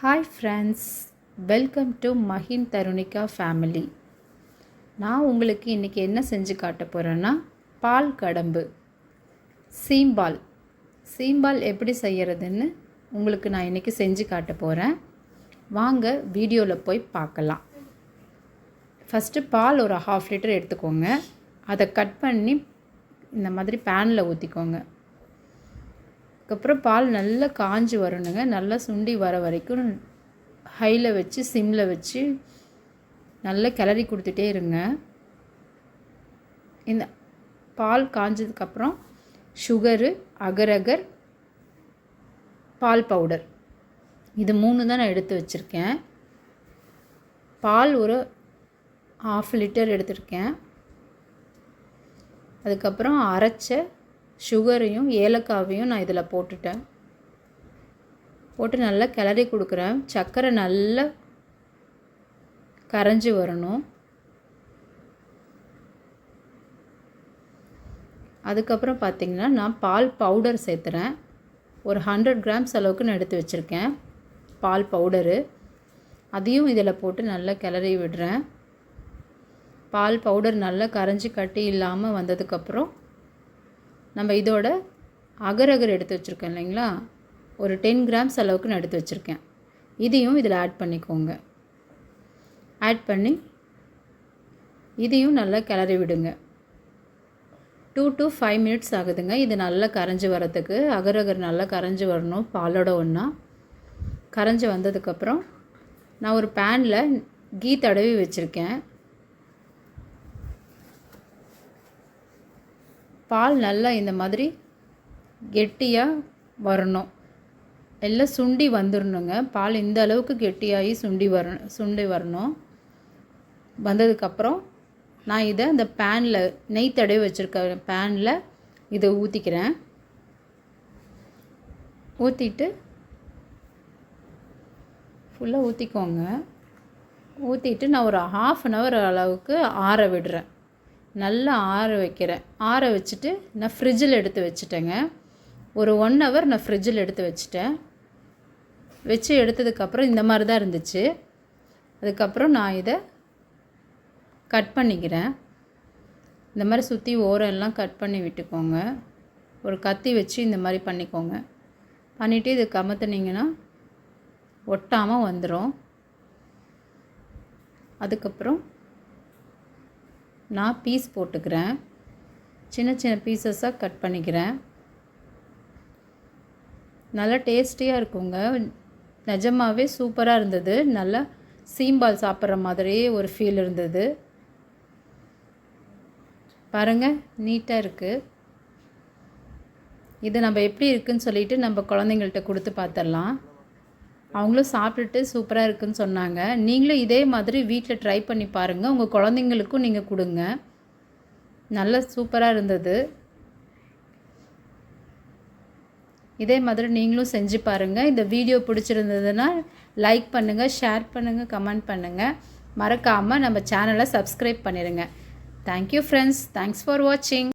Hi friends welcome to Mahin Tharunika family நான் உங்களுக்கு இன்றைக்கி என்ன செஞ்சு காட்ட போகிறேன்னா பால் கடம்பு. சீம்பால். சீம்பால் எப்படி செய்கிறதுன்னு உங்களுக்கு நான் இன்றைக்கி செஞ்சு காட்ட போகிறேன் வாங்க வீடியோவில் போய் பார்க்கலாம். ஃபஸ்ட்டு பால் ஒரு ஹாஃப் லிட்டர் எடுத்துக்கோங்க. அதை கட் பண்ணி இந்த மாதிரி பேனில் ஊற்றிக்கோங்க அதுக்கப்புறம் பால் நல்லா காஞ்சி வரணுங்க. நல்லா சுண்டி வர வரைக்கும் ஹையில் வச்சு சிம்மில் வச்சு நல்லா கிளறி கொடுத்துட்டே இருங்க. இந்த பால் காஞ்சதுக்கப்புறம் சுகரு அகரகர் பால் பவுடர். இது மூணு தான் நான் எடுத்து வச்சுருக்கேன். பால் ஒரு ஆஃப் லிட்டர் எடுத்திருக்கேன். அதுக்கப்புறம் அரைச்ச சுகரையும் ஏலக்காவையும் நான் இதில் போட்டுட்டேன். போட்டு நல்லா கிளறி கொடுக்குறேன். சர்க்கரை நல்லா கரைஞ்சி வரணும். அதுக்கப்புறம் பார்த்திங்கன்னா நான் பால் பவுடர் சேர்த்துறேன். ஒரு ஹண்ட்ரட் கிராம்ஸ் அளவுக்கு நான் எடுத்து வச்சுருக்கேன் பால் பவுடரு. அதையும் இதில் போட்டு நல்லா கிளறி விடுறேன். பால் பவுடர் நல்லா கரைஞ்சி கட்டி இல்லாமல் வந்ததுக்கப்புறம் நம்ம இதோட அகரகர் எடுத்து வச்சுருக்கோம் இல்லைங்களா? ஒரு டென் கிராம்ஸ் அளவுக்கு நான் எடுத்து வச்சுருக்கேன். இதையும் இதில் ஆட் பண்ணிக்கோங்க. ஆட் பண்ணி இதையும் நல்லா கிளறி விடுங்க. டூ டு ஃபைவ் மினிட்ஸ் ஆகுதுங்க. இது நல்லா கரைஞ்சி வரத்துக்கு. அகரகர் நல்லா கரைஞ்சி வரணும் பாலோட ஒன்றா கரைஞ்சி வந்ததுக்கப்புறம் நான் ஒரு பேனில் கீ தடவி வச்சுருக்கேன். பால் நல்லா இந்த மாதிரி கெட்டியாக வரணும். எல்லாம் சுண்டி வந்துடணுங்க பால் இந்த அளவுக்கு கெட்டியாகி சுண்டி வரணும் சுண்டி வரணும். வந்ததுக்கப்புறம் நான் இதை அந்த பேனில் நெய் தடவி வச்சுருக்க பேனில் இதை ஊற்றிக்கிறேன் ஊற்றிட்டு ஃபுல்லாக ஊற்றிக்கோங்க ஊற்றிட்டு நான் ஒரு ஹாஃப் அன் ஹவர் அளவுக்கு ஆற விடுறேன். நல்லா ஆற வைக்கிறேன். ஆற வச்சுட்டு நான் ஃப்ரிட்ஜில் எடுத்து வச்சுட்டேங்க. ஒரு ஒன் ஹவர் நான் ஃப்ரிட்ஜில் எடுத்து வச்சுட்டேன். வச்சு எடுத்ததுக்கப்புறம் இந்த மாதிரி தான் இருந்துச்சு. அதுக்கப்புறம் நான் இதை கட் பண்ணிக்கிறேன். இந்த மாதிரி சுற்றி ஓரம் எல்லாம் கட் பண்ணி விட்டுக்கோங்க. ஒரு கத்தி வச்சு இந்த மாதிரி பண்ணிக்கோங்க. பண்ணிவிட்டு இது கமத்துனீங்கன்னா ஒட்டாமல் வந்துடும் அதுக்கப்புறம் நான் பீஸ் போட்டுக்கிறேன். சின்ன சின்ன பீசஸாக கட் பண்ணிக்கிறேன். நல்லா டேஸ்டியாக இருக்குங்க. நிஜமாகவே சூப்பராக இருந்தது. நல்லா சீம்பால் சாப்பிட்ற மாதிரியே ஒரு ஃபீல் இருந்தது. பாருங்கள் நீட்டாக இருக்குது இது நம்ம எப்படி இருக்குன்னு சொல்லிட்டு நம்ம குழந்தைங்கள்ட்ட கொடுத்து பார்த்துடலாம். அவங்களும் சாப்பிட்டுட்டு சூப்பராக இருக்குன்னு சொன்னாங்க. நீங்களும் இதே மாதிரி வீட்டில் ட்ரை பண்ணி பாருங்கள் உங்கள் குழந்தைங்களுக்கும் நீங்கள் கொடுங்க. நல்ல சூப்பராக இருந்தது. இதே மாதிரி நீங்களும் செஞ்சு பாருங்கள் இந்த வீடியோ பிடிச்சிருந்ததுன்னா லைக் பண்ணுங்கள் ஷேர் பண்ணுங்கள் கமெண்ட் பண்ணுங்கள் மறக்காமல் நம்ம சேனலை சப்ஸ்கிரைப் பண்ணிடுங்க தேங்க்யூ ஃப்ரெண்ட்ஸ் தேங்க்ஸ் ஃபார் வாட்சிங்